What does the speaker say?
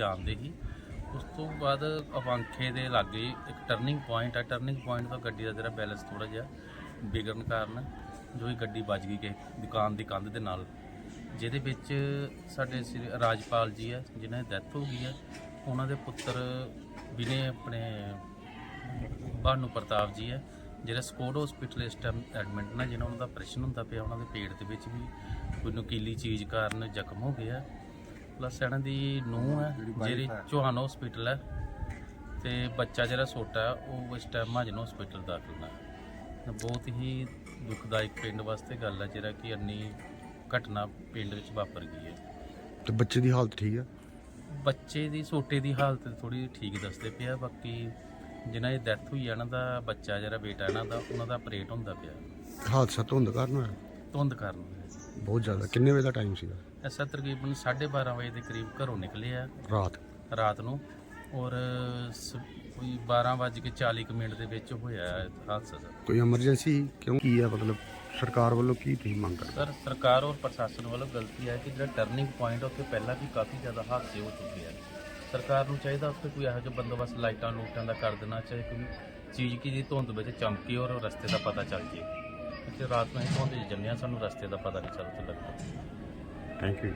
ਜਾਂਦੇ ਹੀ ਉਸ ਤੋਂ ਬਾਅਦ ਅਵਾਂਖੇ ਦੇ ਲਾਗੇ ਇੱਕ ਟਰਨਿੰਗ ਪੁਆਇੰਟ ਆ। ਟਰਨਿੰਗ ਪੁਆਇੰਟ ਤੋਂ ਗੱਡੀ ਦਾ ਜਿਹੜਾ ਬੈਲੈਂਸ ਥੋੜਾ ਜਿਹਾ ਵਿਗੜਨ ਕਾਰਨ ਜੋ ਇਹ ਗੱਡੀ ਵੱਜ ਗਈ ਕਿ ਦੁਕਾਨ ਦੀ ਕੰਧ ਦੇ ਨਾਲ, ਜਿਹਦੇ ਵਿੱਚ ਸਾਡੇ ਸ੍ਰੀ ਰਾਜਪਾਲ ਜੀ ਹੈ ਜਿਨ੍ਹਾਂ ਦੀ ਡੈਥ ਹੋ ਗਈ ਹੈ ਉਹਨਾਂ ਦੇ ਪੁੱਤਰ ਵੀ ਆਪਣੇ ਭਾਨੂ ਪ੍ਰਤਾਪ ਜੀ ਹੈ ਜਿਹੜਾ ਸਕੋਡ ਹਸਪੀਟਲ ਇਸ ਟਾਈਮ ਐਡਮਿਟ ਨੇ, ਜਿਹਨਾਂ ਦਾ ਆਪਰੇਸ਼ਨ ਹੁੰਦਾ ਪਿਆ, ਉਹਨਾਂ ਦੇ ਪੇਟ ਦੇ ਵਿੱਚ ਵੀ ਕੋਈ ਨੁਕੀਲੀ ਚੀਜ਼ ਕਾਰਨ ਜ਼ਖਮ ਹੋ ਗਿਆ। ਪਲੱਸ ਇਹਨਾਂ ਦੀ ਨੂੰਹ ਹੈ ਜਿਹੜੀ ਚੌਹਾਨ ਹਸਪੀਟਲ ਹੈ ਤੇ ਬੱਚਾ ਜਿਹੜਾ ਛੋਟਾ ਹੈ ਉਹ ਇਸ ਟਾਈਮ ਮਹਾਜਨ ਹਸਪੀਟਲ ਦਾਖਲ ਹੈ ਤਾਂ ਬਹੁਤ ਹੀ ਦੁਖਦਾਇਕ ਪਿੰਡ ਵਾਸਤੇ ਗੱਲ ਹੈ ਜਿਹੜਾ ਕਿ ਇੰਨੀ ਘਟਨਾ ਪਿੰਡ ਵਿੱਚ ਵਾਪਰ ਗਈ ਹੈ। ਤੇ ਬੱਚੇ ਦੀ ਹਾਲਤ ਠੀਕ ਹੈ? ਬੱਚੇ ਦੀ ਛੋਟੇ ਦੀ ਹਾਲਤ ਥੋੜੀ ਠੀਕ ਦੱਸਦੇ ਪਿਆ ਬਾਕੀ ਜਿਨ੍ਹਾਂ ਦੀ ਡੈਥ ਹੋਈ ਹੈ ਇਹਨਾਂ ਦਾ ਬੱਚਾ ਜਿਹੜਾ ਬੇਟਾ ਇਹਨਾਂ ਦਾ ਉਹਨਾਂ ਦਾ ਆਪਰੇਟ ਹੁੰਦਾ ਪਿਆ। ਹਾਦਸਾ ਧੁੰਦ ਕਾਰਨ ਹੋਇਆ। ਧੁੰਦ ਕਾਰਨ। ਬਹੁਤ ਜ਼ਿਆਦਾ। ਕਿੰਨੇ ਵਜੇ ਦਾ ਟਾਈਮ ਸੀਗਾ? ਐਸਾ ਤਕਰੀਬਨ 12:30 ਵਜੇ ਦੇ ਕਰੀਬ ਘਰੋਂ ਨਿਕਲੇ ਆ। ਰਾਤ? ਰਾਤ ਨੂੰ। ਔਰ ਸ- ਕੋਈ 12:40 ਕੁ ਮਿੰਟ ਦੇ ਵਿੱਚ ਹੋਇਆ ਇਹ ਹਾਦਸਾ ਸਰ। ਕੋਈ ਐਮਰਜੈਂਸੀ ਕਿਉਂ? ਕੀ ਹੈ ਮਤਲਬ ਸਰਕਾਰ ਵੱਲੋਂ ਕੀ ਤੁਸੀਂ ਮੰਗ ਕਰਦੇ? ਸਰ ਸਰਕਾਰ ਔਰ ਪ੍ਰਸ਼ਾਸਨ ਵੱਲੋਂ ਗਲਤੀ ਹੈ ਕਿ ਜਿਹੜਾ ਟਰਨਿੰਗ ਪੁਆਇੰਟ ਉੱਥੇ ਪਹਿਲਾਂ ਵੀ ਕਾਫੀ ਜ਼ਿਆਦਾ ਹਾਦਸੇ ਹੋ ਚੁੱਕੇ ਆ। ਸਰਕਾਰ ਨੂੰ ਚਾਹੀਦਾ ਉੱਥੇ ਕੋਈ ਇਹੋ ਜਿਹਾ ਬੰਦੋਬਸਤ ਲਾਈਟਾਂ ਲੂਟਾਂ ਦਾ ਕਰ ਦੇਣਾ ਚਾਹੇ ਕੋਈ ਚੀਜ਼ ਕੀ ਜੀ ਧੁੰਦ ਵਿੱਚ ਚਮਕੇ ਔਰ ਰਸਤੇ ਦਾ ਪਤਾ ਚੱਲ ਜੇ। ਕਿਉਂਕਿ ਰਾਤ ਨੂੰ ਅਸੀਂ ਧੁੰਦ ਜੰਨੇ ਹਾਂ ਸਾਨੂੰ ਰਸਤੇ ਦਾ ਪਤਾ ਨਹੀਂ ਚੱਲਦਾ ਲੱਗਦਾ ਥੈਂਕ ਯੂ